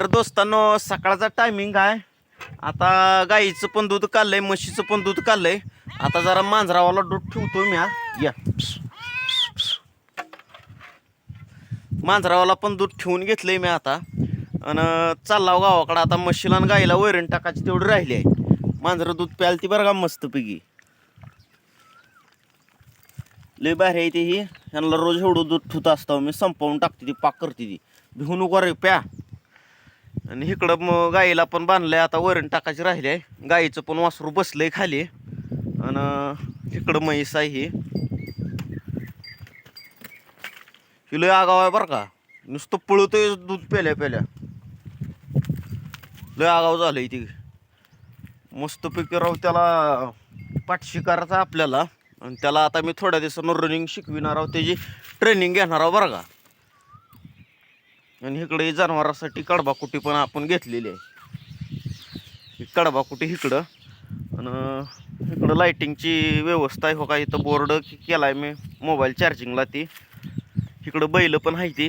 तर दोस्तांनो सकाळचा टायमिंग आहे. आता गाईचं पण दूध काढलंय म्हशीचं पण दूध काढलंय. आता जरा मांजरावाला दूध ठेवतो मी हा. या. मांजरावाला पण दूध ठेवून घेतलंय मी आता. आणि चाललाव गावाकडं. आता म्हशीला आणि गाईला वैरण टाकायची तेवढी राहिली आहे. मांजरं दूध प्याल ती बरं का मस्तपैकी. लय भारी आहे ती ही. यांना रोज एवढं दूध ठेवत असतो मी संपवून टाकते ती पाक करते ती. भिवून उगा रे प्या. आणि इकडं मग गाईला पण बांधलंय. आता वरण टाकायची राहिली आहे. गाईचं पण वासरू बसलंय खाली. आणि इकडं म्हैस आहे ही. हिलो लय आगाव आहे बरं का. नुसतं पळतोय दूध पेल्या पेल्या लय आगाव झालंय ती. मस्तपैकी राहू त्याला पाठशी करायचा आपल्याला. आणि त्याला आता मी थोड्या दिवसानं रनिंग शिकविणार आहोत त्याची ट्रेनिंग घेणार आहोत बरं का. आणि इकडे जनावरासाठी कडबाकुटी पण आपण घेतलेली आहे. ही कडबाकुटी इकडं. आणि इकडं लाईटिंगची व्यवस्था आहे हो का इथं बोर्ड केला आहे मी मोबाईल चार्जिंगला ती. इकडं बैल पण आहे ती.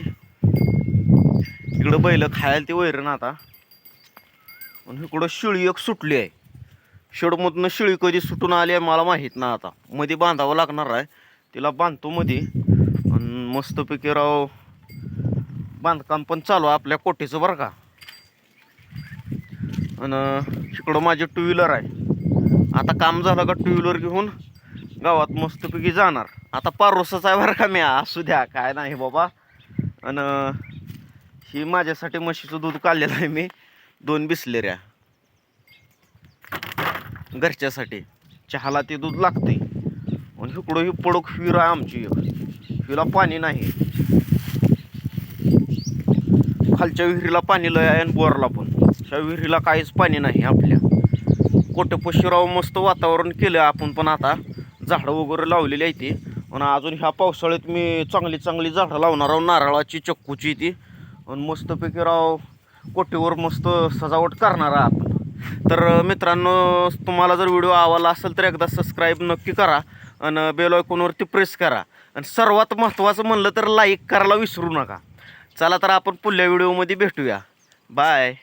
इकडं बैल खायला ती वैरण आता. आणि इकडं शिळी एक सुटली आहे. शेडमधनं शिळी कधी सुटून आली आहे मला माहीत ना आता. मध्ये बांधावं लागणार आहे. तिला बांधतो मध्ये आणि मस्तपैकी राव बांधकाम पण चालू आहे आपल्या कोटीचं बरं का. आणि इकडं माझी टू व्हीलर आहे. आता काम झालं का टू व्हीलर घेऊन गावात मस्तपैकी जाणार. आता पारोसच आहे बरं का मी असू द्या काय नाही बाबा. आणि ही माझ्यासाठी म्हशीचं दूध काढलेलं आहे मी दोन बिसलेऱ्या. घरच्यासाठी. चहाला ते दूध लागते आणि इकडं ही पडोक फिर आहे आमची एक. हिला पाणी नाही. खालच्या विहिरीला पाणी लय आहे आणि बोरला पण. ह्या विहिरीला काहीच पाणी नाही आपल्या. कोटपशीराव मस्त वातावरण केलं आपण पण आता. झाडं वगैरे लावलेली आहे ती. आणि अजून ह्या पावसाळ्यात मी चांगली चांगली झाडं लावणार आहोत नारळाची चक्कूची ती. आणि मस्तपैकी राव कोटीवर मस्त सजावट करणार आहे आपण. तर मित्रांनो तुम्हाला जर व्हिडिओ आवडला असेल तर एकदा सबस्क्राईब नक्की करा आणि बेल आयकॉनवरती प्रेस करा. आणि सर्वात महत्त्वाचं म्हणलं तर लाईक करायला विसरू नका. चला तर आपण पुढल्या व्हिडिओमध्ये भेटूया. बाय